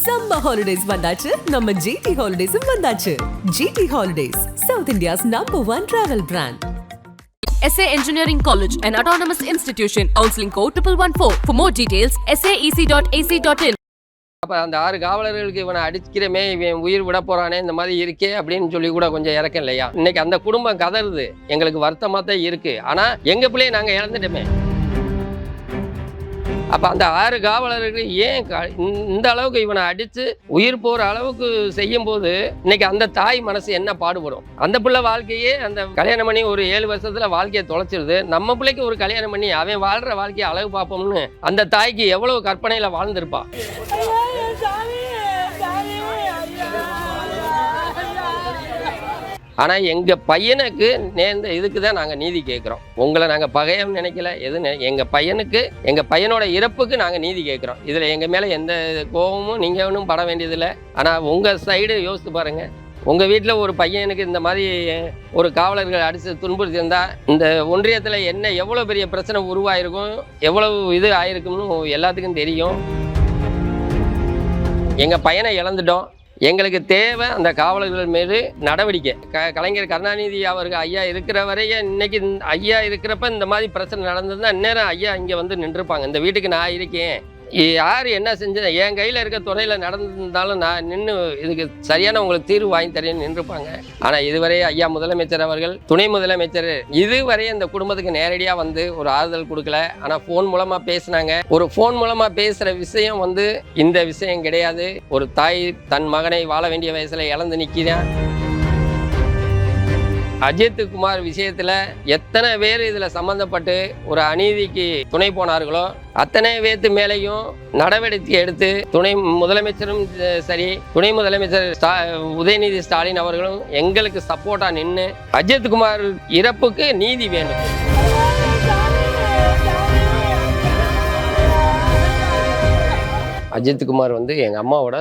Summer holidays வந்தாச்சு நம்ம GT ஹாலிடேஸும் வந்தாச்சு GD holidays South India's number one travel brand SA Engineering College, an autonomous institution. Counseling code 1114. For more details, saec.ac.in. அப்போ அந்த ஆறு காவலர்களுக்கு இவனை அடிக்கிறமே இவன் உயிர் விட போறானே இந்த மாதிரி இருக்கே அப்படின்னு சொல்லி கூட கொஞ்சம் இறக்கம் இல்லையா இன்னைக்கு அந்த குடும்பம் கதறுது எங்களுக்கு வருத்தமாக தான் இருக்கு ஆனா எங்க பிள்ளைய நாங்க இழந்துட்டோமே அப்போ அந்த ஆறு காவலர்கள் ஏன் க- இந்த- இந்த அளவுக்கு இவனை அடித்து உயிர் போகிற அளவுக்கு செய்யும் போது இன்னைக்கு அந்த தாய் மனசு என்ன பாடுபடும்? அந்த பிள்ளை வாழ்க்கையே அந்த கல்யாணம் பண்ணி ஒரு ஏழு வருஷத்தில் வாழ்க்கையை தொலைச்சிருது. நம்ம பிள்ளைக்கு ஒரு கல்யாணம் பண்ணி அவன் வாழ்கிற வாழ்க்கையை அழகு பார்ப்போம்னு அந்த தாய்க்கு எவ்வளவு கற்பனையில் வாழ்ந்திருப்பான் ஆனால் எங்கள் பையனுக்கு நேர்ந்த இதுக்கு தான் நாங்கள் நீதி கேட்குறோம். உங்களை நாங்கள் பகையம் நினைக்கல. எது எங்கள் பையனுக்கு எங்கள் பையனோட இறப்புக்கு நாங்கள் நீதி கேட்குறோம். இதில் எங்கள் மேலே எந்த கோபமும் நீங்கள் ஒன்றும் பட வேண்டியதில்லை. ஆனால் உங்கள் சைடு யோசித்து பாருங்கள் உங்கள் வீட்டில் ஒரு பையனுக்கு இந்த மாதிரி ஒரு காவலர்கள் அடித்து துன்புறுத்தியிருந்தா இந்த ஒன்றியத்தில் என்ன எவ்வளோ பெரிய பிரச்சனை உருவாயிருக்கும் எவ்வளவு இது ஆயிருக்கும்னு எல்லாத்துக்கும் தெரியும். எங்கள் பையனை இழந்துட்டோம். எங்களுக்கு தேவை அந்த காவலர்கள் மீது நடவடிக்கை. க கலைஞர் கருணாநிதி அவர்கள் ஐயா இருக்கிற வரைய இன்னைக்கு ஐயா இருக்கிறப்ப இந்த மாதிரி பிரச்சனை நடந்ததுன்னா இந்நேரம் ஐயா இங்கே வந்து நின்றுருப்பாங்க இந்த வீட்டுக்கு நான் இருக்கேன். யார் என்ன செஞ்சது? என் கையில் இருக்க துறையில் நடந்திருந்தாலும் நான் நின்று இதுக்கு சரியான உங்களுக்கு தீர்வு வாங்கி தரேன்னு நின்றுப்பாங்க. ஆனால் இதுவரை ஐயா முதலமைச்சர் அவர்கள் துணை முதலமைச்சர் இதுவரை இந்த குடும்பத்துக்கு நேரடியாக வந்து ஒரு ஆறுதல் கொடுக்கல. ஆனால் ஃபோன் மூலமாக பேசுனாங்க. ஒரு ஃபோன் மூலமாக பேசுகிற விஷயம் வந்து இந்த விஷயம் கிடையாது. ஒரு தாய் தன் மகனை வாழ வேண்டிய வயசில் இழந்து நிற்கிறான் அஜித் குமார் விஷயத்துல எத்தனை பேர் இதுல சம்பந்தப்பட்டு ஒரு அநீதிக்கு துணை போனார்களோ அத்தனை பேர்த்து மேலேயும் நடவடிக்கை எடுத்து துணை முதலமைச்சரும் சரி துணை முதலமைச்சர் ஸ்டா உதயநிதி ஸ்டாலின் அவர்களும் எங்களுக்கு சப்போர்ட்டா நின்று அஜித் குமார் இறப்புக்கு நீதி வேண்டும். அஜித்குமார் வந்து எங்கள் அம்மாவோட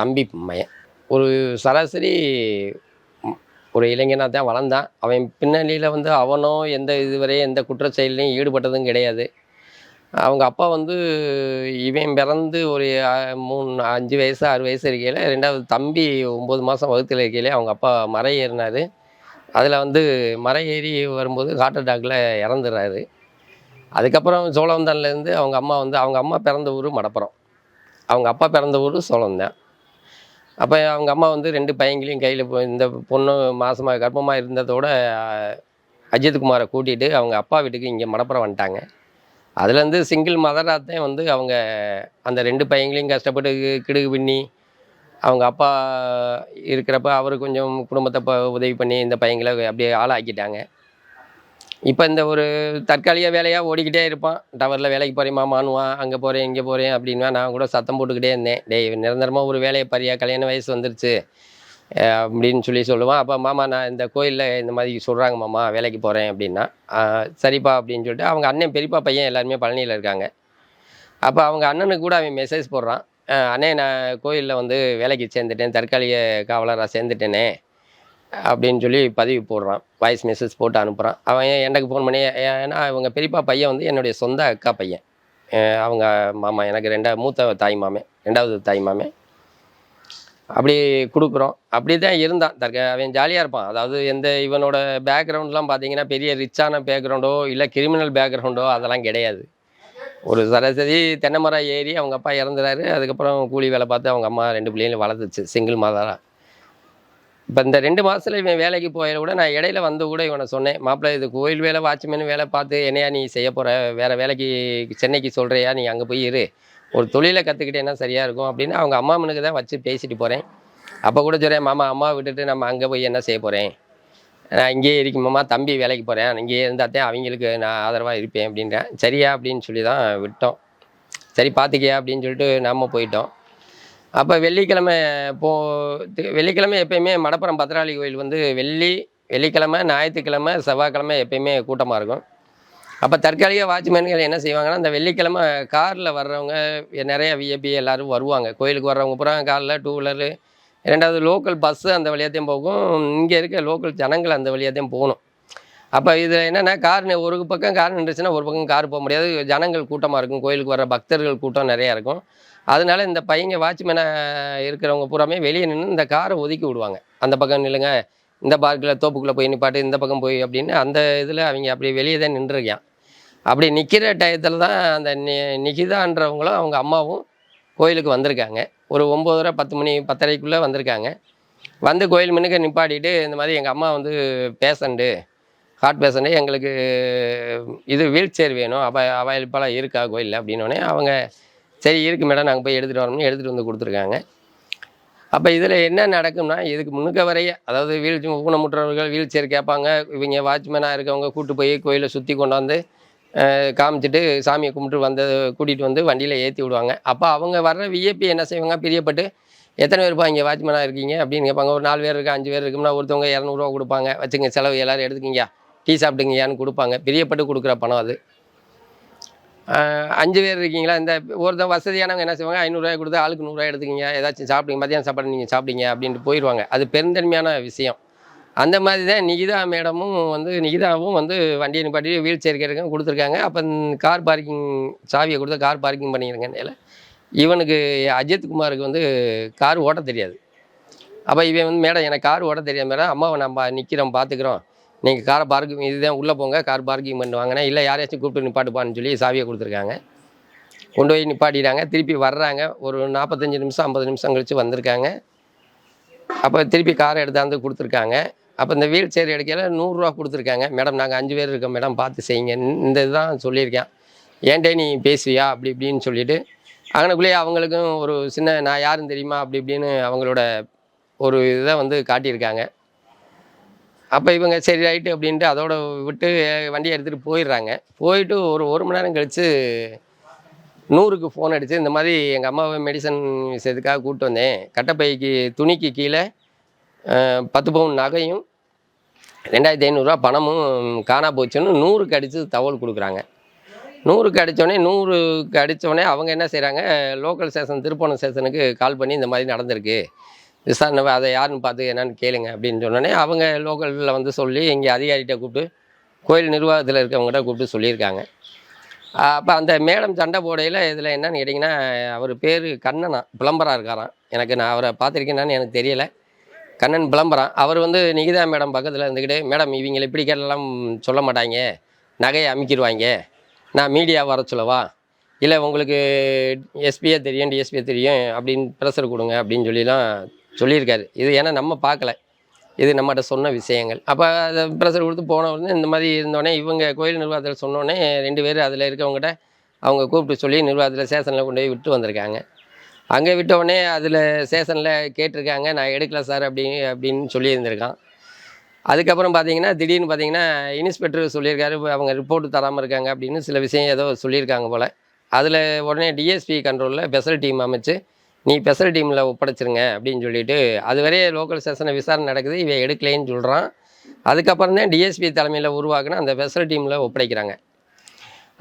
தம்பி மையன். ஒரு சராசரி ஒரு இளைஞனாக தான் வளர்ந்தான். அவன் பின்னணியில் வந்து அவனோ எந்த இதுவரை எந்த குற்ற செயலையும் ஈடுபட்டதும் கிடையாது. அவங்க அப்பா வந்து இவன் பிறந்து ஒரு மூணு அஞ்சு வயசு ஆறு வயசு இருக்கையில் ரெண்டாவது தம்பி ஒம்பது மாதம் வகுத்தில் இருக்கையிலே அவங்க அப்பா மறை ஏறினார். அதில் வந்து மரம் ஏறி வரும்போது ஹார்ட் அட்டாக்ல இறந்துடுறாரு. அதுக்கப்புறம் சோழவந்தான்லேருந்து அவங்க அம்மா வந்து அவங்க அம்மா பிறந்த ஊர் மடப்புறம். அவங்க அப்பா பிறந்த ஊர் சோழந்தான் அப்போ அவங்க அம்மா வந்து ரெண்டு பையங்களையும் கையில் இந்த பொண்ணு மாதமாக கர்ப்பமாக இருந்ததோட அஜித்குமாரை கூட்டிகிட்டு அவங்க அப்பா வீட்டுக்கு இங்கே மடப்புறம் வந்துட்டாங்க. அதுலேருந்து சிங்கிள் மதராத்தையும் வந்து அவங்க அந்த ரெண்டு பையங்களையும் கஷ்டப்பட்டு கிடுகு பின்னி அவங்க அப்பா இருக்கிறப்ப அவர் கொஞ்சம் குடும்பத்தை உதவி பண்ணி இந்த பையங்களை அப்படியே ஆளாக்கிட்டாங்க. இப்போ இந்த ஒரு தற்காலிக வேலையாக ஓடிக்கிட்டே இருப்பான். டவரில் வேலைக்கு போகிறேன் மாமானுவான் அங்கே போகிறேன் இங்கே போகிறேன் அப்படின்வா நான் கூட சத்தம் போட்டுக்கிட்டே இருந்தேன். டேய் நிரந்தரமாக ஒரு வேலையை பறியா கல்யாண வயசு வந்துருச்சு. அப்படின்னு சொல்லி சொல்லுவான். அப்போ மாமா நான் இந்த கோயிலில் இந்த மாதிரி சொல்கிறாங்க மாமா வேலைக்கு போகிறேன் அப்படின்னா. சரிப்பா அப்படின்னு சொல்லிட்டு அவங்க அண்ணன் பெரியப்பா பையன் எல்லாருமே பழனியில் இருக்காங்க. அப்போ அவங்க அண்ணனுக்கு கூட அவன் மெசேஜ் போடுறான். அண்ணே நான் கோயிலில் வந்து வேலைக்கு சேர்ந்துட்டேன் தற்காலிக காவலராக சேர்ந்துட்டேனே. அப்படின்னு சொல்லி பதிவு போடுறான். வாய்ஸ் மெசேஜ் போட்டு அனுப்புகிறான் அவன் ஏன் எனக்கு ஃபோன் பண்ணி ஏன்னா அவங்க பெரியப்பா பையன் வந்து என்னுடைய சொந்த அக்கா பையன். அவங்க மாமா எனக்கு ரெண்டா மூத்த தாய் மாமே ரெண்டாவது தாய் மாமே. அப்படி கொடுக்குறோம். அப்படி தான் இருந்தான். தற்க அவன் ஜாலியாக இருப்பான். அதாவது எந்த இவனோட பேக்ரவுண்ட்லாம் பார்த்தீங்கன்னா பெரிய ரிச்சான பேக்ரவுண்டோ இல்லை கிரிமினல் பேக்ரவுண்டோ அதெல்லாம் கிடையாது. ஒரு சராசரி தென்னை மரம் ஏறி அவங்க அப்பா இறந்துறாரு. அதுக்கப்புறம் கூலி வேலை பார்த்து அவங்க அம்மா ரெண்டு பிள்ளைங்களும் வளர்த்துச்சு. சிங்கிள் மாதராக இப்போ இந்த ரெண்டு மாதத்தில் இவன் வேலைக்கு போயிட கூட நான் இடையில வந்து கூட இவனை சொன்னேன் மாப்பிள்ளை இது கோயில் வேலை வாட்ச்மேன் வேலை பார்த்து என்னையா நீ செய்ய போகிற வேறு வேலைக்கு சென்னைக்கு சொல்கிறியா நீ அங்கே போய் இரு. ஒரு தொழிலை கற்றுக்கிட்டேன்னா சரியாக இருக்கும். அப்படின்னு அவங்க அம்மா மனுக்கு தான் வச்சு பேசிட்டு போகிறேன் அப்போ கூட சொல்கிறேன் மாமா அம்மா விட்டுட்டு நம்ம அங்கே போய் என்ன செய்ய போகிறேன் நான் இங்கேயே இருக்கும் தம்பி வேலைக்கு போகிறேன் இங்கேயே இருந்தாத்தே அவங்களுக்கு நான் ஆதரவாக இருப்பேன் அப்படின்றேன். சரியா அப்படின்னு சொல்லி தான் விட்டோம். சரி பார்த்துக்கியா அப்படின்னு சொல்லிட்டு நாம் போயிட்டோம். அப்போ வெள்ளிக்கிழமை போ வெள்ளிக்கிழமை எப்பயுமே மடப்புறம் பத்திராளி கோயில் வந்து வெள்ளி வெள்ளிக்கிழமை ஞாயிற்றுக்கிழமை செவ்வாய்க்கிழமை எப்பயுமே கூட்டமாக இருக்கும். அப்போ தற்காலிக வாட்ச்மேன்கள் என்ன செய்வாங்கன்னா இந்த வெள்ளிக்கிழமை காரில் வர்றவங்க நிறைய விஐபி எல்லோரும் வருவாங்க. கோயிலுக்கு வர்றவங்க பூரா காரில் டூ வீலரு ரெண்டாவது லோக்கல் பஸ்ஸு அந்த வழியாத்தையும் போகும். இங்கே இருக்க லோக்கல் ஜனங்கள் அந்த வழியாத்தையும் போகணும். அப்போ இதில் என்னென்னா கார் ஒரு பக்கம் கார் நின்றுச்சுன்னா ஒரு பக்கம் கார் போக முடியாது. ஜனங்கள் கூட்டமாக இருக்கும். கோயிலுக்கு வர பக்தர்கள் கூட்டம் நிறையா இருக்கும். அதனால இந்த பையங்க வாட்ச்மேனாக இருக்கிறவங்க பூராமே வெளியே நின்று இந்த காரை ஒதுக்கி விடுவாங்க. அந்த பக்கம் நில்லுங்க இந்த பார்க்கில் தோப்புக்குள்ளே போய் நிப்பாட்டு இந்த பக்கம் போய் அப்படின்னு அந்த இதில் அவங்க அப்படி வெளியே தான் நின்றுருக்கான். அப்படி நிற்கிற டயத்தில் தான் அந்த நி நிகிதான்றவங்களும் அவங்க அம்மாவும் கோயிலுக்கு வந்திருக்காங்க. ஒரு ஒம்போதரை பத்து மணி பத்தரைக்குள்ளே வந்திருக்காங்க. வந்து கோயில் முன்னுக்கு நிப்பாட்டிட்டு இந்த மாதிரி எங்கள் அம்மா வந்து பேஷண்ட்டு ஹார்ட் பேஷண்ட்டு எங்களுக்கு இது வீல் சேர் வேணும் அவ அவைலபிளாக இருக்கா கோயிலில் அப்படின்னோடனே அவங்க சரி இருக்கு மேடம் நாங்கள் போய் எடுத்துகிட்டு வரோம்னு எடுத்துகிட்டு வந்து கொடுத்துருக்காங்க. அப்போ இதில் என்ன நடக்கும்னா இதுக்கு முன்னுக்க வரைய அதாவது வீல் ஊனமுற்றவர்கள் வீல் சேர் கேட்பாங்க. இவங்க வாட்ச்மேனாக இருக்கவங்க கூட்டு போய் கோயிலை சுற்றி கொண்டாந்து காமிச்சிட்டு சாமியை கும்பிட்டு வந்து கூட்டிகிட்டு வந்து வண்டியில் ஏற்றி விடுவாங்க. அப்போ அவங்க வர்ற விஐபி என்ன செய்வாங்க? பிரியப்பட்டு எத்தனை பேர் இங்கே வாட்ச்மேனாக இருக்கீங்க? அப்படின்னு கேட்பாங்க. ஒரு நாலு பேர் இருக்கு அஞ்சு பேர் இருக்கும்னா ஒருத்தவங்க இரநூறுவா கொடுப்பாங்க. வச்சுங்க செலவு எல்லாரும் எடுத்துக்கிங்க. டீ சாப்பிட்டுங்கயான்னு கொடுப்பாங்க. பிரியப்பட்டு கொடுக்குற பணம் அது. அஞ்சு பேர் இருக்கீங்களா? இந்த ஒருத்தன் வசதியானவங்க என்ன செய்வாங்க? ஐநூறுரூவா கொடுத்து ஆளுக்கு நூறுரூவா எடுத்துக்கிங்க ஏதாச்சும் சாப்பிடுங்க மதியானம் சாப்பாடு நீங்கள் சாப்பிடுங்க அப்படின்ட்டு போயிடுவாங்க அது பெருந்தன்மையான விஷயம். அந்த மாதிரி தான் நிகிதா மேடமும் வந்து நிகிதாவும் வந்து வண்டியை நிப்பாட்டி வீல் சேர் கேட்க கொடுத்துருக்காங்க. அப்போ கார் பார்க்கிங் சாவியை கொடுத்து கார் பார்க்கிங் பண்ணியிருக்கேன் இவனுக்கு அஜித் குமாருக்கு வந்து கார் ஓட்ட தெரியாது. அப்போ இவன் வந்து மேடம் எனக்கு கார் ஓட்ட தெரியாது மேடம். அம்மாவை நம்ம நிற்கிறோம் பார்த்துக்குறோம் நீங்கள் காரை பார்க்கிங் இதுதான் உள்ளே போங்க கார் பார்க்கிங் பண்ணுவாங்கன்னா இல்லை யாரையாச்சும் கூப்பிட்டு நிப்பாட்டுப்பான்னு சொல்லி சாவியை கொடுத்துருக்காங்க. கொண்டு போய் நிப்பாட்டிடுறாங்க திருப்பி வர்றாங்க. ஒரு நாற்பத்தஞ்சு நிமிஷம் ஐம்பது நிமிஷம் கழித்து வந்திருக்காங்க. அப்போ திருப்பி காரை எடுத்தாந்து கொடுத்துருக்காங்க. அப்போ இந்த வீல் சேர் எடுக்கையில் நூறுரூவா கொடுத்துருக்காங்க. மேடம் நாங்கள் அஞ்சு பேர் இருக்கோம். மேடம் பார்த்து செய்யுங்க. இந்த இதுதான் சொல்லியிருக்கேன். ஏன்டே நீ பேசுவியா? அப்படி இப்படின்னு சொல்லிட்டு அங்கனக்குள்ளேயே அவங்களுக்கும் ஒரு சின்ன நான் யாருன்னு தெரியுமா? அப்படி இப்படின்னு அவங்களோட ஒரு இதை வந்து காட்டியிருக்காங்க. அப்போ இவங்க சரி ரைட்டு அப்படின்ட்டு அதோட விட்டு வண்டியை எடுத்துகிட்டு போயிடுறாங்க. போயிட்டு ஒரு ஒரு மணி நேரம் கழித்து நூறுக்கு ஃபோன் அடித்து இந்த மாதிரி எங்கள் அம்மாவை மெடிசன் விஷயத்துக்காக கூப்பிட்டு வந்தேன். கட்டப்பைக்கு துணிக்கு கீழே பத்து பவுன் நகையும் ரெண்டாயிரத்தி ஐநூறுரூவா பணமும் காணா போச்சுன்னு நூறுக்கு அடித்து தகவல் கொடுக்குறாங்க. நூறுக்கு அடித்தோடனே நூறுக்கு அடித்தோடனே அவங்க என்ன செய்கிறாங்க லோக்கல் ஸ்டேஷன் திருப்பணம் ஸ்டேஷனுக்கு கால் பண்ணி இந்த மாதிரி நடந்திருக்கு. விசாரணை அதை யாருன்னு பார்த்து என்னன்னு கேளுங்க அப்படின்னு சொன்னோடனே அவங்க லோக்கலில் வந்து சொல்லி இங்கே அதிகாரிகிட்ட கூப்பிட்டு கோயில் நிர்வாகத்தில் இருக்கவங்ககிட்ட கூப்பிட்டு சொல்லியிருக்காங்க. அப்போ அந்த மேடம் சண்டை போடையில் இதில் என்னன்னு கேட்டிங்கன்னா அவர் பேர் கண்ணனா பிளம்பராக இருக்காராம். எனக்கு நான் அவரை பார்த்துருக்கேனான்னு எனக்கு தெரியலை. கண்ணன் பிளம்பரம் அவர் வந்து நிகிதா மேடம் பக்கத்தில் இருந்துக்கிட்டு மேடம் இவங்களை இப்படி கேட்டெல்லாம் சொல்ல மாட்டாங்க நகையை அமைக்கிடுவாங்க நான் மீடியா வர சொல்லவா? இல்லை உங்களுக்கு எஸ்பியே தெரியும் டிஎஸ்பியே தெரியும் அப்படின்னு ப்ரெஷர் கொடுங்க அப்படின்னு சொல்லிலாம் சொல்லியிருக்காரு. இது ஏன்னா நம்ம பார்க்கல. இது நம்மகிட்ட சொன்ன விஷயங்கள். அப்போ அதை ப்ரெஷர் கொடுத்து போன உடனே இந்த மாதிரி இருந்தோடனே இவங்க கோயில் நிர்வாகத்தில் சொன்னோடனே ரெண்டு பேர் அதில் இருக்கவங்ககிட்ட அவங்க கூப்பிட்டு சொல்லி நிர்வாகத்தில் சேஷனில் கொண்டு போய் விட்டு வந்திருக்காங்க. அங்கே விட்டவுடனே அதில் ஸ்டேஷனில் கேட்டிருக்காங்க நான் எடுக்கல சார் அப்படின்னு அப்படின்னு சொல்லியிருந்திருக்கான். அதுக்கப்புறம் பார்த்தீங்கன்னா திடீர்னு பார்த்தீங்கன்னா இன்ஸ்பெக்டர் சொல்லியிருக்காரு அவங்க ரிப்போர்ட் தராமல் இருக்காங்க அப்படின்னு சில விஷயம் ஏதோ சொல்லியிருக்காங்க போல். அதில் உடனே டிஎஸ்பி கண்ட்ரோலில் ஸ்பெஷல் டீம் அமைச்சு நீ ஸ்பெஷல் டீமில் ஒப்படைச்சிருங்க அப்படின்னு சொல்லிட்டு அதுவரையே லோக்கல் ஸ்டேஷனில் விசாரணை நடக்குது இவன் எடுக்கலைன்னு சொல்கிறான் அதுக்கப்புறம் தான் டிஎஸ்பி தலைமையில் உருவாக்குன அந்த ஸ்பெஷல் டீமில் ஒப்படைக்கிறாங்க.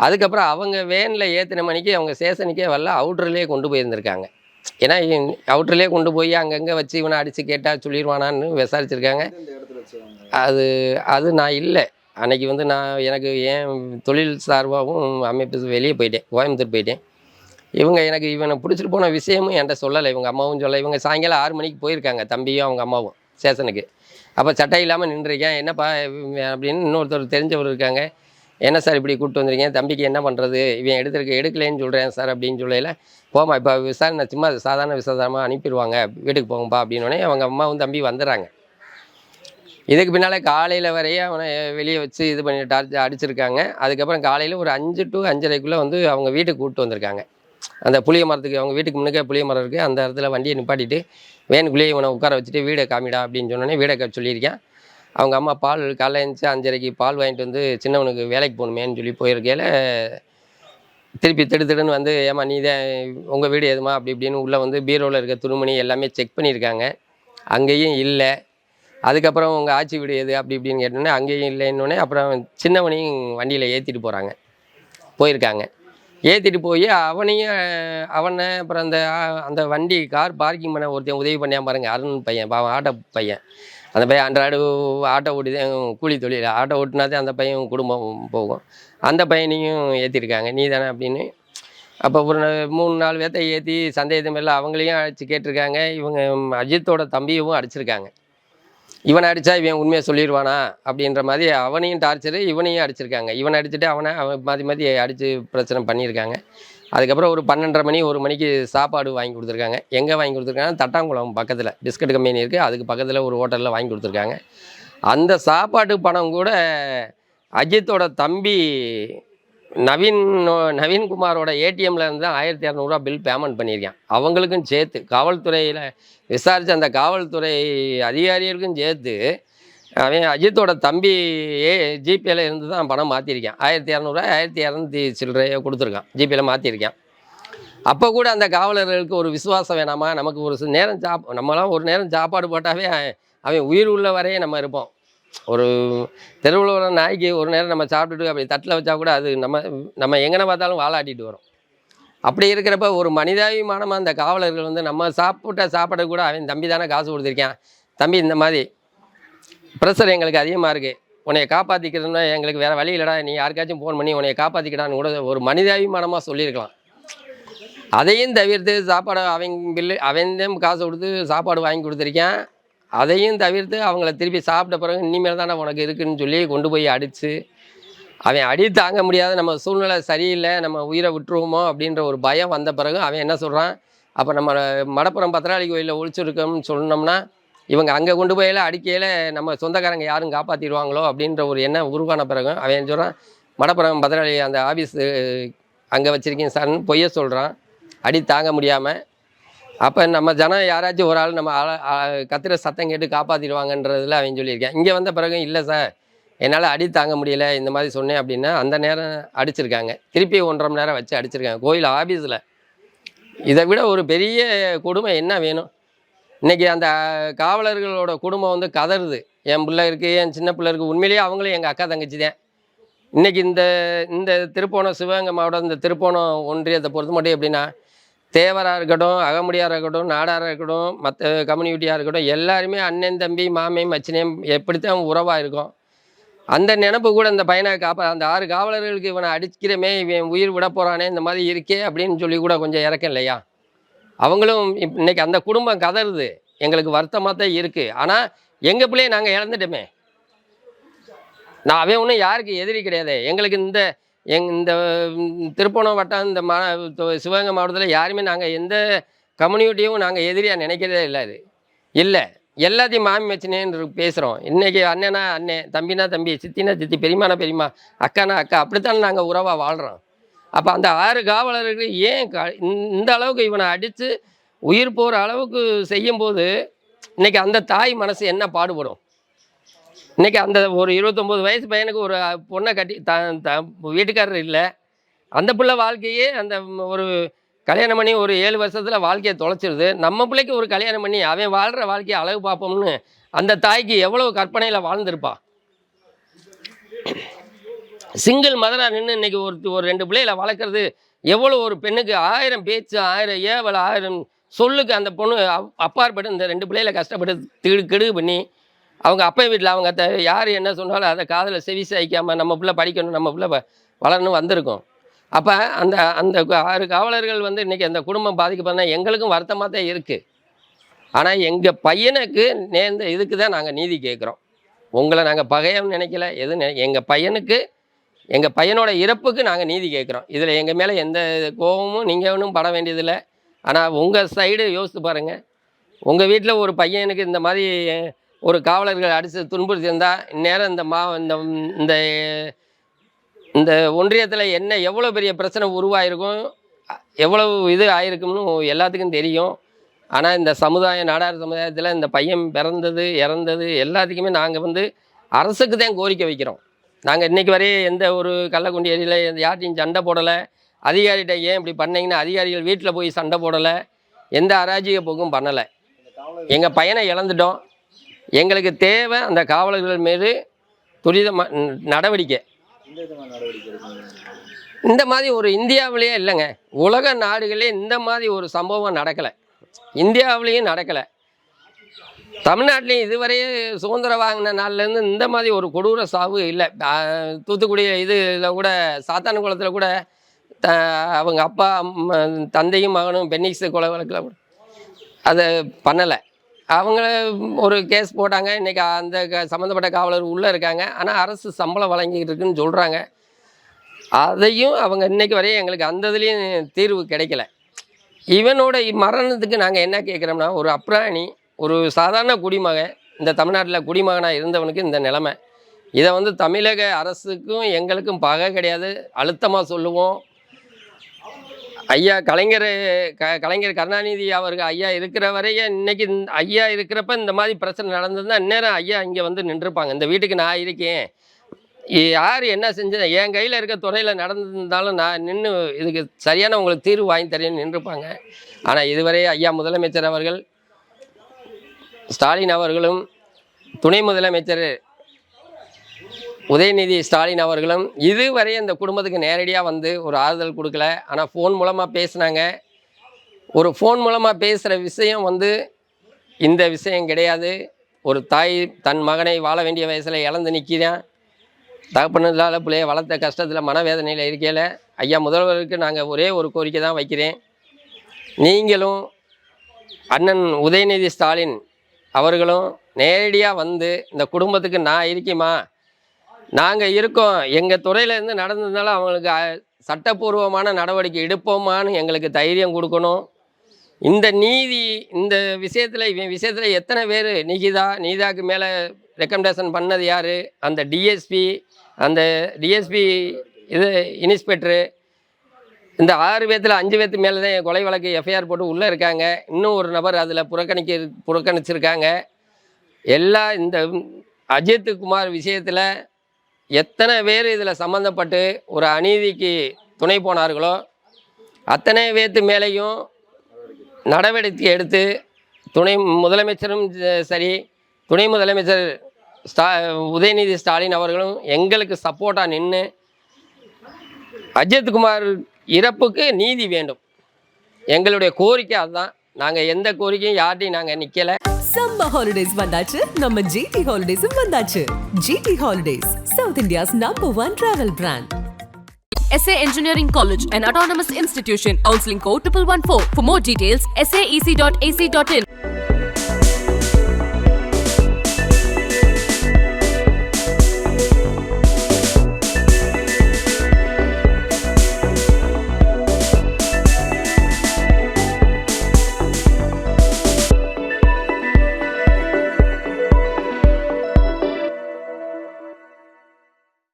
அதுக்கப்புறம் அவங்க வேனில் ஏற்றின மணிக்கு அவங்க ஸ்டேஷனுக்கே வரல அவுட்டர்லேயே கொண்டு போயிருந்திருக்காங்க. ஏன்னா அவுட்டர்லேயே கொண்டு போய் அங்கங்கே வச்சு இவனை அடித்து கேட்டால் சொல்லிடுவானான்னு விசாரிச்சிருக்காங்க. அது அது நான் இல்லை. அன்னைக்கு வந்து நான் எனக்கு ஏன் தொழில் சார்பாகவும் அமைப்பு வெளியே போயிட்டேன் கோயம்புத்தூர் போயிட்டேன். இவங்க எனக்கு இவனை பிடிச்சிட்டு போன விஷயமும் என்கிட்ட சொல்லலை. இவங்க அம்மாவும் சொல்ல இவங்க சாயங்காலம் ஆறு மணிக்கு போயிருக்காங்க தம்பியும் அவங்க அம்மாவும் ஸ்டேஷனுக்கு. அப்போ சட்டை இல்லாமல் நின்றுருக்கேன். என்னப்பா இவன் அப்படின்னு இன்னொருத்தர் தெரிஞ்சவர் இருக்காங்க. என்ன சார் இப்படி கூப்பிட்டு வந்திருக்கீங்க? தம்பிக்கு என்ன பண்ணுறது இவன் எடுத்துருக்க எடுக்கலைன்னு சொல்கிறேன் சார் அப்படின்னு சொல்லல. போமா இப்போ விசாரணை சும்மா சாதாரண விசாரமாக அனுப்பிடுவாங்க. வீட்டுக்கு போங்கப்பா அப்படின்னோடனே அவங்க அம்மாவும் தம்பி வந்துடுறாங்க இதுக்கு பின்னால் காலையில் வரையே அவனை வெளியே வச்சு இது பண்ணி டார்ச் அடிச்சிருக்காங்க. அதுக்கப்புறம் காலையில் ஒரு அஞ்சு டு அஞ்சரைக்குள்ளே வந்து அவங்க வீட்டுக்கு கூப்பிட்டு வந்திருக்காங்க. அந்த புளிய மரத்துக்கு அவங்க வீட்டுக்கு முன்னக்கே புளிய மரம் இருக்குது அந்த இடத்துல வண்டியை நிப்பாட்டிட்டு வேனுக்குள்ளேயே இவனை உட்கார வச்சுட்டு வீடை காமிடா அப்படின்னு சொன்னோன்னே வீடை கா சொல்லியிருக்கேன். அவங்க அம்மா பால் காலைல எழுந்துச்சு அஞ்சரைக்கு பால் வாங்கிட்டு வந்து சின்னவனுக்கு வேலைக்கு போகணுமேன்னு சொல்லி போயிருக்கையில் திருப்பி திடு திடுன்னு வந்து ஏமா நீ தான் உங்கள் வீடு எதுமா? அப்படி இப்படின்னு உள்ளே வந்து பீரோவில் இருக்க துணிமணி எல்லாமே செக் பண்ணியிருக்காங்க. அங்கேயும் இல்லை. அதுக்கப்புறம் உங்கள் ஆட்சி வீடு எது? அப்படி இப்படின்னு கேட்டோன்னே அங்கேயும் இல்லைன்னொடனே அப்புறம் சின்னவனையும் வண்டியில் ஏற்றிட்டு போகிறாங்க போயிருக்காங்க. ஏற்றிட்டு போய் அவனையும் அவனை அப்புறம் அந்த அந்த வண்டி கார் பார்க்கிங் பண்ண ஒருத்தன் உதவி பண்ணியா பாருங்க. அருண் பையன் பாவம் ஆட்டோ பையன். அந்த பையன் அன்றாடு ஆட்டோ ஓட்டிதான் கூலி தொழில். ஆட்டோ ஓட்டினாதே அந்த பையன் குடும்பம் போகும். அந்த பையனையும் ஏற்றிருக்காங்க நீ தானே அப்படின்னு. அப்போ ஒரு மூணு நாலு பேர்த்த ஏற்றி சந்தேகத்து மேலே அவங்களையும் அழைச்சி கேட்டிருக்காங்க. இவங்க அஜித்தோட தம்பியவும் அடிச்சிருக்காங்க. இவனை அடித்தா இவன் உண்மையை சொல்லிடுவானா அப்படின்ற மாதிரி அவனையும் டார்ச்சரு இவனையும் அடிச்சிருக்காங்க. இவனை அடிச்சுட்டு அவனை அவன் மாற்றி மாற்றி அடித்து பிரச்சனை பண்ணியிருக்காங்க. அதுக்கப்புறம் ஒரு பன்னெண்டரை மணி ஒரு மணிக்கு சாப்பாடு வாங்கி கொடுத்துருக்காங்க. எங்கே வாங்கி கொடுத்துருக்காங்க தட்டாங்குளம் பக்கத்தில் பிஸ்கட் கம்பெனி இருக்குது அதுக்கு பக்கத்தில் ஒரு ஹோட்டலில் வாங்கி கொடுத்துருக்காங்க. அந்த சாப்பாட்டு பணம் கூட அஜித்தோட தம்பி நவீன் நவீன்குமாரோட ஏடிஎம்ல இருந்து தான் ஆயிரத்தி இரநூறுவா பில் பேமெண்ட் பண்ணியிருக்கேன். அவங்களுக்கும் சேர்த்து காவல்துறையில் விசாரித்த அந்த காவல்துறை அதிகாரிகளுக்கும் சேர்த்து அவன் அஜித்தோட தம்பி ஏ ஜிபேல இருந்து தான் பணம் மாற்றிருக்கேன் ஆயிரத்தி இரநூறுவா ஆயிரத்தி இரநூத்தி சில்லறையை கொடுத்துருக்கான். ஜிபேல மாற்றிருக்கேன் அப்போ கூட அந்த காவலர்களுக்கு ஒரு விசுவாசம் வேணாமா? நமக்கு ஒரு சில நேரம் சாப் நம்மளாம் ஒரு நேரம் சாப்பாடு போட்டாவே அவன் அவன் உயிர் உள்ள வரையே நம்ம இருப்போம். ஒரு தெருவில் உள்ள நாய்க்கு ஒரு நேரம் நம்ம சாப்பிட்டுட்டு அப்படி தட்டில் வச்சா கூட அது நம்ம நம்ம எங்கன பார்த்தாலும் வாழாட்டிட்டு வரும். அப்படி இருக்கிறப்ப ஒரு மனிதாபிமானமாக அந்த காவலர்கள் வந்து நம்ம சாப்பிட்ட சாப்பாடு கூட அவன் தம்பி தானே காசு கொடுத்துருக்கான். தம்பி இந்த மாதிரி ப்ரெஷர் எங்களுக்கு அதிகமாக இருக்குது உன்னைய காப்பாற்றிக்கிறதுனா எங்களுக்கு வேறு வழி இல்லைடா. நீ யாருக்காச்சும் ஃபோன் பண்ணி உன்னைய காப்பாற்றிக்கிடான்னு கூட ஒரு மனிதாபிமானமாக சொல்லியிருக்கலாம். அதையும் தவிர்த்து சாப்பாடு அவங்க பில்லு அவன் காசு கொடுத்து சாப்பாடு வாங்கி கொடுத்துருக்கேன். அதையும் தவிர்த்து அவங்கள திருப்பி சாப்பிட்ட பிறகு இனிமேல் தானே உனக்கு இருக்குன்னு சொல்லி கொண்டு போய் அடித்து அவன் அடி தாங்க முடியாத நம்ம சூழ்நிலை சரியில்லை நம்ம உயிரை விட்டுருவோமோ அப்படின்ற ஒரு பயம் வந்த பிறகு அவன் என்ன சொல்கிறான் அப்போ நம்ம மடப்புறம் பத்திராளி கோயிலில் ஒழிச்சிருக்கோம்னு சொன்னோம்னா இவங்க அங்கே கொண்டு போயில அடிக்கையில் நம்ம சொந்தக்காரங்க யாரும் காப்பாற்றிடுவாங்களோ அப்படின்ற ஒரு எண்ணம் உருவான பிறகு அவன் சொல்கிறான் மடப்புறம் பத்திராளி அந்த ஆஃபீஸு அங்கே வச்சுருக்கேன் சார்னு பொய்ய சொல்கிறான் அடி தாங்க முடியாமல் அப்போ நம்ம ஜனம் யாராச்சும் ஒரு ஆள் நம்ம ஆள- கத்துற சத்தம் கேட்டு காப்பாற்றிடுவாங்கன்றதுல அவன் சொல்லியிருக்கேன். இங்கே வந்த பிறகு இல்லை சார். என்னால் அடி தாங்க முடியல இந்த மாதிரி சொன்னேன் அப்படின்னா அந்த நேரம் அடிச்சிருக்காங்க. திருப்பி ஒன்றரை மணி நேரம் வச்சு அடிச்சிருக்காங்க. கோயில் ஆஃபீஸில் இதை விட ஒரு பெரிய கொடுமை என்ன வேணும்? இன்றைக்கி அந்த காவலர்களோட குடும்பம் வந்து கதறுது. என் பிள்ளை இருக்குது என் சின்ன பிள்ளை இருக்குது உண்மையிலேயே அவங்களும் எங்கள் அக்கா தங்கச்சி தான் இன்றைக்கி இந்த இந்த திருப்போணம் சிவகங்கை மாவட்டம் இந்த திருப்போணம் ஒன்றியத்தை பொறுத்து மட்டும் எப்படின்னா தேவராக இருக்கட்டும் அகமுடியாராக இருக்கட்டும் நாடாராக இருக்கட்டும் மற்ற கம்யூனிட்டியாக இருக்கட்டும் எல்லாருமே அண்ணன் தம்பி மாமையும் மச்சினையும் எப்படித்தான் உறவாக இருக்கும். அந்த நினப்பு கூட இந்த பையனை காப்பா அந்த ஆறு காவலர்களுக்கு இவனை அடிக்கிறமே இவன் உயிர் விட போகிறானே இந்த மாதிரி இருக்கே அப்படின்னு சொல்லி கூட கொஞ்சம் இறக்கம் இல்லையா? அவங்களும் இப்- இன்னைக்கு அந்த குடும்பம் கதறுது. எங்களுக்கு வருத்தமாக தான் இருக்குது ஆனால் எங்கள் பிள்ளைய நாங்கள் இழந்துட்டோமே. நான் அவன் ஒன்றும் யாருக்கு எதிரி கிடையாது. எங்களுக்கு இந்த எங் இந்த திருப்போணம் வட்டம் இந்த மா சிவகங்கை மாவட்டத்தில் யாருமே நாங்கள் எந்த கம்யூனிட்டியும் நாங்கள் எதிரியாக நினைக்கிறதே இல்லை அது. இல்லை. எல்லாத்தையும் மாமி மச்சினேன்னு பேசுகிறோம் இன்றைக்கி அண்ணனா அண்ணன் தம்பினா தம்பி சித்தினா சித்தி பெரியமானா பெரியம்மா அக்கானா அக்கா அப்படித்தானே நாங்கள் உறவாக வாழ்கிறோம் அப்போ அந்த ஆறு காவலர்கள் ஏன் க இந்த- இந்த அளவுக்கு இவனை அடித்து உயிர் போகிற அளவுக்கு செய்யும்போது இன்றைக்கி அந்த தாய் மனசு என்ன பாடுபடும்? இன்றைக்கி அந்த ஒரு இருபத்தொம்போது வயசு பையனுக்கு ஒரு பொண்ணை கட்டி த த வீட்டுக்காரர் இல்லை. அந்த பிள்ளை வாழ்க்கையே அந்த ஒரு கல்யாணம் பண்ணி ஒரு ஏழு வருஷத்தில் வாழ்க்கையை தொலைச்சிருது. நம்ம பிள்ளைக்கு ஒரு கல்யாணம் பண்ணி அவன் வாழ்கிற வாழ்க்கையை அழகு பார்ப்போம்னு அந்த தாய்க்கு எவ்வளோ கற்பனையில் வாழ்ந்திருப்பா? சிங்கிள் மதராக நின்று இன்னைக்கு ஒரு ஒரு ரெண்டு பிள்ளைகளை வளர்க்குறது எவ்வளோ ஒரு பெண்ணுக்கு ஆயிரம் பேச்சு ஆயிரம் ஏவல் ஆயிரம் சொல்லுக்கு அந்த பொண்ணு அப்பாற்பட்டு இந்த ரெண்டு பிள்ளைகளை கஷ்டப்பட்டு திடு கிடு பண்ணி அவங்க அப்பா வீட்டில் அவங்க யார் என்ன சொன்னாலும் அதை காதில் செவி சாய்க்காமல் நம்ம பிள்ளை படிக்கணும் நம்ம பிள்ளை வளரணும் வந்திருக்கோம். அப்போ அந்த அந்த ஆறு காவலர்கள் வந்து இன்றைக்கி அந்த குடும்பம் பாதிக்கப்பட்டா எங்களுக்கும் வருத்தமாக தான் இருக்குது ஆனால் எங்கள் பையனுக்கு நேர்ந்த இதுக்கு தான் நாங்கள் நீதி கேட்குறோம். உங்களை நாங்கள் பகையம் நினைக்கல எதுவும் எங்கள் பையனுக்கு எங்கள் பையனோட இறப்புக்கு நாங்கள் நீதி கேட்குறோம். இதில் எங்கள் மேலே எந்த கோபமும் நீங்கள் ஒன்றும் பட வேண்டியதில்லை. ஆனால் உங்கள் சைடு யோசித்து பாருங்கள் உங்கள் வீட்டில் ஒரு பையனுக்கு இந்த மாதிரி ஒரு காவலர்கள் அடித்து துன்புறுத்தியிருந்தால் இந்நேரம் இந்த மா இந்த இந்த இந்த ஒன்றியத்தில் என்ன எவ்வளோ பெரிய பிரச்சனை உருவாயிருக்கும் எவ்வளவு இது ஆயிருக்கும்னு எல்லாத்துக்கும் தெரியும். ஆனால் இந்த சமுதாயம் நாடார் சமுதாயத்தில் இந்த பையன் பிறந்தது இறந்தது எல்லாத்துக்குமே நாங்கள் வந்து அரசுக்கு தான் கோரிக்கை வைக்கிறோம். நாங்கள் இன்றைக்கி வரையே எந்த ஒரு கள்ளக்குண்டி ஏரியில் எந்த யார்ட்டையும் சண்டை போடலை. அதிகாரிகிட்ட ஏன் இப்படி பண்ணீங்கன்னு அதிகாரிகள் வீட்டில் போய் சண்டை போடலை. எந்த அராஜக போக்கும் பண்ணலை. எங்கள் பையனை இழந்துட்டோம். எங்களுக்கு தேவை அந்த காவலர்கள் மீது துரித நடவடிக்கை. இந்த மாதிரி ஒரு இந்தியாவிலேயே இல்லைங்க. உலக நாடுகளே இந்த மாதிரி ஒரு சம்பவம் நடக்கலை. இந்தியாவிலேயும் நடக்கலை. தமிழ்நாட்டிலையும் இதுவரையே சுதந்திரம் வாங்கின நாள்லேருந்து இந்த மாதிரி ஒரு கொடூர சாவு இல்லை. தூத்துக்குடி இதில் கூட சாத்தான்குளத்தில் கூட த அவங்க அப்பா அம்மா, தந்தையும் மகனும் பென்னிக்ஸ் கொலை வழக்கில் அதை பண்ணலை. அவங்கள ஒரு கேஸ் போட்டாங்க. இன்றைக்கி அந்த க சம்மந்தப்பட்ட காவலர் உள்ளே இருக்காங்க. ஆனால் அரசு சம்பளம் வழங்கிட்டு இருக்குன்னு சொல்கிறாங்க அதையும் அவங்க இன்னைக்கு வரையும் எங்களுக்கு அந்த இதுலேயும் தீர்வு கிடைக்கல. இவனோட மரணத்துக்கு நாங்கள் என்ன கேட்குறோம்னா ஒரு அப்ராணி ஒரு சாதாரண குடிமகன் இந்த தமிழ்நாட்டில் குடிமகனாக இருந்தவனுக்கு இந்த நிலமை. இதை வந்து தமிழக அரசுக்கும் எங்களுக்கும் பகை கிடையாது. அழுத்தமாக சொல்லுவோம். ஐயா கலைஞர் க கலைஞர் கருணாநிதி அவர்கள் ஐயா இருக்கிற வரைய இன்னைக்கு ஐயா இருக்கிறப்ப இந்த மாதிரி பிரச்சனை நடந்ததுன்னா இந்நேரம் ஐயா இங்கே வந்து நின்றுருப்பாங்க இந்த வீட்டுக்கு நான் இருக்கேன். யார் என்ன செஞ்சது என் கையில் இருக்க துறையில் நடந்திருந்தாலும் நான் நின்று இதுக்கு சரியான உங்களுக்கு தீர்வு வாங்கி தரேன்னு நின்றுப்பாங்க. ஆனால் இதுவரை ஐயா முதலமைச்சர் அவர்கள் ஸ்டாலின் அவர்களும் துணை முதலமைச்சர் உதயநிதி ஸ்டாலின் அவர்களும் இதுவரை அந்த குடும்பத்துக்கு நேரடியாக வந்து ஒரு ஆறுதல் கொடுக்கல. ஆனால் ஃபோன் மூலமாக பேசுனாங்க. ஒரு ஃபோன் மூலமாக பேசுகிற விஷயம் வந்து இந்த விஷயம் கிடையாது. ஒரு தாய் தன் மகனை வாழ வேண்டிய வயசில் இழந்து நிற்கிறான் தகப்பனதால் பிள்ளைய வளர்த்த கஷ்டத்தில் மனவேதனையில் இருக்கையில் ஐயா முதல்வருக்கு நாங்கள் ஒரே ஒரு கோரிக்கை தான் வைக்கிறேன். நீங்களும் அண்ணன் உதயநிதி ஸ்டாலின் அவர்களும் நேரடியாக வந்து இந்த குடும்பத்துக்கு நான் இருக்கேம்மா. நாங்கள் இருக்கோம். எங்கள் துறையிலேருந்து நடந்ததுனால அவங்களுக்கு சட்டப்பூர்வமான நடவடிக்கை எடுப்போமான்னு எங்களுக்கு தைரியம் கொடுக்கணும். இந்த நீதி இந்த விஷயத்தில் இவன் விஷயத்தில் எத்தனை பேர்? நிகிதா நீதாக்கு மேலே ரெக்கமெண்டேஷன் பண்ணது யார்? அந்த டிஎஸ்பி அந்த டிஎஸ்பி இது இன்ஸ்பெக்டரு இந்த ஆறு பேர்த்தில் அஞ்சு பேர்த்து மேலே தான் கொலை வழக்கு எஃப்ஐஆர் போட்டு உள்ளே இருக்காங்க. இன்னும் ஒரு நபர் அதில் புறக்கணிக்க புறக்கணிச்சிருக்காங்க. எல்லா இந்த அஜித் குமார் விஷயத்தில் எத்தனை பேர் இதில் சம்மந்தப்பட்டு ஒரு அநீதிக்கு துணை போனார்களோ அத்தனை பேர்த்து மேலேயும் நடவடிக்கை எடுத்து துணை முதலமைச்சரும் சரி துணை முதலமைச்சர் ஸ்டா உதயநிதி ஸ்டாலின் அவர்களும் எங்களுக்கு சப்போர்ட்டாக நின்று அஜித்குமார் இறப்புக்கு நீதி வேண்டும். எங்களுடைய கோரிக்கை அதுதான். நாங்கள் எந்த கோரிக்கையும் யார்ட்டையும் நாங்கள் நிற்கலை சம்மர் ஹாலிடேஸ் வந்தாச்சு நம்ம ஜிடி ஹாலிடேஸும் வந்தாச்சு GD holidays South India's number one travel brand SA Engineering College, an autonomous institution. Counseling code 1114. For more details, saec.ac.in.